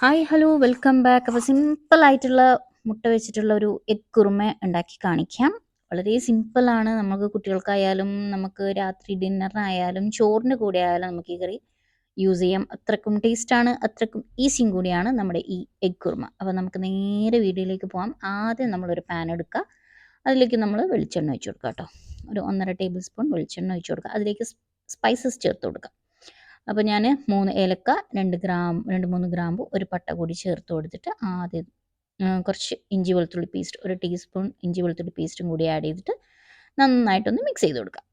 Hi hello welcome back അപ്പോൾ simple ആയിട്ടുള്ള മുട്ട വെച്ചിട്ടുള്ള ഒരു എഗ് കുറുമ ഉണ്ടാക്കി കാണിക്കാം. വളരെ സിമ്പിളാണ് നമുക്ക് കുട്ടികൾക്കായാലും നമുക്ക് രാത്രി ഡിന്നറിനായാലും ചോറിന് കൂടെ ആയാലും നമുക്ക് ഈ കറി യൂസ് ചെയ്യാം. അത്രക്കും ടേസ്റ്റാണ് അത്രക്കും ഈസിയും കൂടിയാണ് നമ്മുടെ ഈ എഗ് കുറുമ. അപ്പോൾ നമുക്ക് നേരെ വീഡിയോയിലേക്ക് പോകാം ആദ്യം നമ്മളൊരു പാൻ എടുക്കുക. അതിലേക്ക് നമ്മൾ വെളിച്ചെണ്ണ ഒഴിച്ചു കൊടുക്കുക കേട്ടോ. ഒരു ഒന്നര ടേബിൾ സ്പൂൺ വെളിച്ചെണ്ണ ഒഴിച്ചു കൊടുക്കുക. അതിലേക്ക് സ്പൈസസ് ചേർത്ത് കൊടുക്കുക. അപ്പോൾ ഞാൻ മൂന്ന് ഏലക്ക രണ്ട് ഗ്രാം രണ്ട് മൂന്ന് ഗ്രാമ്പു ഒരു പട്ട കൂടി ചേർത്ത് കൊടുത്തിട്ട് ആദ്യം കുറച്ച് ഇഞ്ചി വെളുത്തുള്ളി പേസ്റ്റ് ഒരു ടീസ്പൂൺ ഇഞ്ചി വെളുത്തുള്ളി പേസ്റ്റും കൂടി ആഡ് ചെയ്തിട്ട് നന്നായിട്ടൊന്ന് മിക്സ് ചെയ്ത് കൊടുക്കാം.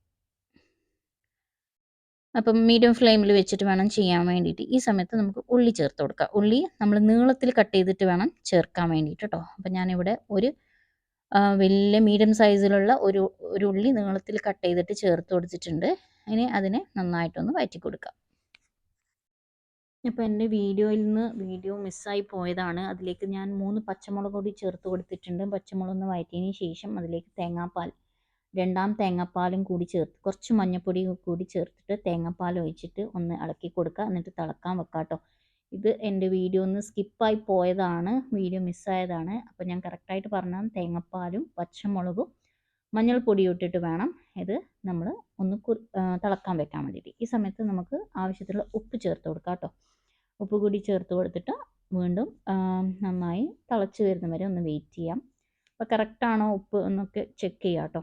അപ്പം മീഡിയം ഫ്ലെയിമിൽ വെച്ചിട്ട് വേണം ചെയ്യാൻ വേണ്ടിയിട്ട്. ഈ സമയത്ത് നമുക്ക് ഉള്ളി ചേർത്ത് കൊടുക്കാം. ഉള്ളി നമ്മൾ നീളത്തിൽ കട്ട് ചെയ്തിട്ട് വേണം ചേർക്കാൻ വേണ്ടിയിട്ട് കേട്ടോ അപ്പം ഞാനിവിടെ ഒരു വലിയ മീഡിയം സൈസിലുള്ള ഒരു ഒരു ഉള്ളി നീളത്തിൽ കട്ട് ചെയ്തിട്ട് ചേർത്ത് കൊടുത്തിട്ടുണ്ട്. ഇനി അതിനെ നന്നായിട്ടൊന്ന് വഴറ്റി കൊടുക്കാം ഇപ്പോൾ എന്റെ വീഡിയോയിൽ നിന്ന് വീഡിയോ മിസ്സായി പോയതാണ്. അതിലേക്ക് ഞാൻ മൂന്ന് പച്ചമുളക് കൂടി ചേർത്ത് കൊടുത്തിട്ടുണ്ട്. പച്ചമുളക് ഒന്ന് വഴറ്റിയതിന് ശേഷം അതിലേക്ക് തേങ്ങാപ്പാൽ രണ്ടാം തേങ്ങാപ്പാലും കൂടി ചേർത്ത് കുറച്ച് മഞ്ഞൾപ്പൊടി കൂടി ചേർത്തിട്ട് തേങ്ങാപ്പാൽ ഒഴിച്ചിട്ട് ഒന്ന് ഇളക്കി കൊടുക്കുക. എന്നിട്ട് തിളക്കാൻ വെക്കാം കേട്ടോ ഇത് എന്റെ വീഡിയോ ഒന്ന് സ്കിപ്പായി പോയതാണ്. വീഡിയോ മിസ്സായതാണ് അപ്പോൾ ഞാൻ കറക്റ്റായിട്ട് പറഞ്ഞാൽ തേങ്ങാപ്പാലും പച്ചമുളകും മഞ്ഞൾപ്പൊടി ഇട്ടിട്ട് വേണം ഇത് നമ്മൾ ഒന്ന് തിളക്കാൻ വെക്കാൻ വേണ്ടിയിട്ട്. ഈ സമയത്ത് നമുക്ക് ആവശ്യത്തിലുള്ള ഉപ്പ് ചേർത്ത് കൊടുക്കാം കേട്ടോ ഉപ്പ് കൂടി ചേർത്ത് കൊടുത്തിട്ട് വീണ്ടും നന്നായി തിളച്ച് വരുന്ന വരെ ഒന്ന് വെയിറ്റ് ചെയ്യാം. അപ്പോൾ കറക്റ്റാണോ ഉപ്പ് എന്നൊക്കെ ചെക്ക് ചെയ്യാം കേട്ടോ.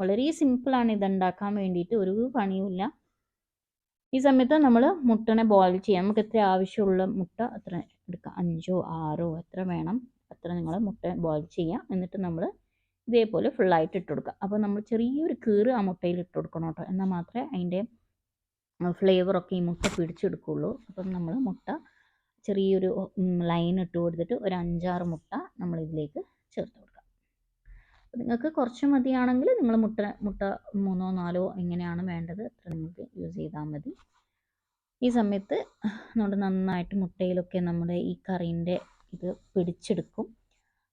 വളരെ സിമ്പിളാണ് ഇതുണ്ടാക്കാൻ വേണ്ടിയിട്ട് ഒരു പണിയുമില്ല. ഈ സമയത്ത് നമ്മൾ മുട്ടനെ ബോയിൽ ചെയ്യാം. നമുക്ക് എത്ര ആവശ്യമുള്ള മുട്ട അത്ര എടുക്കാം. അഞ്ചോ ആറോ എത്ര വേണം അത്ര നിങ്ങൾ മുട്ട ബോയിൽ ചെയ്യാം. എന്നിട്ട് നമ്മൾ ഇതേപോലെ ഫുള്ളായിട്ട് ഇട്ട് കൊടുക്കുക അപ്പോൾ നമ്മൾ ചെറിയൊരു കീറ് ആ മുട്ടയിൽ ഇട്ട് കൊടുക്കണം കേട്ടോ. എന്നാൽ മാത്രമേ അതിന്റെ ഫ്ലേവറൊക്കെ ഈ മുട്ട പിടിച്ചെടുക്കുള്ളൂ. അപ്പം നമ്മൾ മുട്ട ചെറിയൊരു ലൈൻ ഇട്ട് കൊടുത്തിട്ട് ഒരു അഞ്ചാറ് മുട്ട നമ്മൾ ഇതിലേക്ക് ചേർത്ത് കൊടുക്കാം. നിങ്ങൾക്ക് കുറച്ച് മതിയാണെങ്കിൽ നിങ്ങൾ മുട്ട മുട്ട മൂന്നോ നാലോ എങ്ങനെയാണ് വേണ്ടത് അത്ര നിങ്ങൾക്ക് യൂസ് ചെയ്താൽ മതി. ഈ സമയത്ത് നമ്മുടെ നന്നായിട്ട് മുട്ടയിലൊക്കെ നമ്മുടെ ഈ കറീന്റെ ഇത് പിടിച്ചെടുക്കും.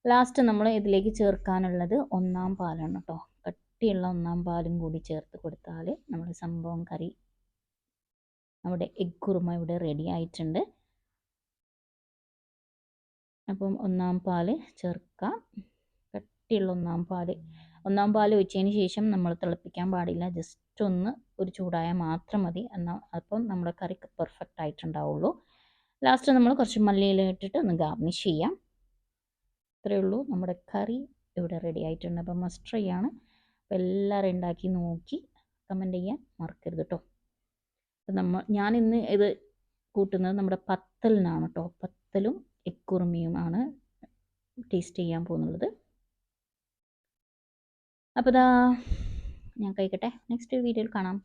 ലാസ്റ്റ് നമ്മൾ ഇതിലേക്ക് ചേർക്കാനുള്ളത് ഒന്നാം പാലാണ് കേട്ടോ. കട്ടിയുള്ള ഒന്നാം പാലും കൂടി ചേർത്ത് കൊടുത്താൽ നമ്മുടെ സംഭവം കറി നമ്മുടെ എഗ് കുറുമ ഇവിടെ റെഡി ആയിട്ടുണ്ട്. അപ്പം ഒന്നാം പാൽ ചേർക്കാം. കട്ടിയുള്ള ഒന്നാം പാൽ ഒന്നാം പാൽ ഒഴിച്ചതിന് ശേഷം നമ്മൾ തിളപ്പിക്കാൻ പാടില്ല. ജസ്റ്റ് ഒന്ന് ഒരു ചൂടായാൽ മാത്രം മതി. എന്നാൽ അപ്പം നമ്മുടെ കറി പെർഫെക്റ്റ് ആയിട്ടുണ്ടാവുള്ളൂ. ലാസ്റ്റ് നമ്മൾ കുറച്ച് മല്ലിയില ഇട്ടിട്ട് ഒന്ന് ഗാർണിഷ് ചെയ്യാം. ഇത്രയേ ഉള്ളൂ. നമ്മുടെ കറി ഇവിടെ റെഡി ആയിട്ടുണ്ട്. അപ്പം മസ്റ്റ് ട്രൈ ആണ്. അപ്പോൾ എല്ലാവരും ഉണ്ടാക്കി നോക്കി കമന്റ് ചെയ്യാൻ മറക്കരുത് കേട്ടോ നമ്മൾ ഞാൻ ഇന്ന് ഇത് കൂട്ടുന്നത് നമ്മുടെ പത്തലിനാണ് കേട്ടോ പത്തലും എക്കുറുമിയുമാണ് ടേസ്റ്റ് ചെയ്യാൻ പോകുന്നുള്ളത്. അപ്പോൾ ഇതാ ഞാൻ കഴിക്കട്ടെ. നെക്സ്റ്റ് വീഡിയോയിൽ കാണാം.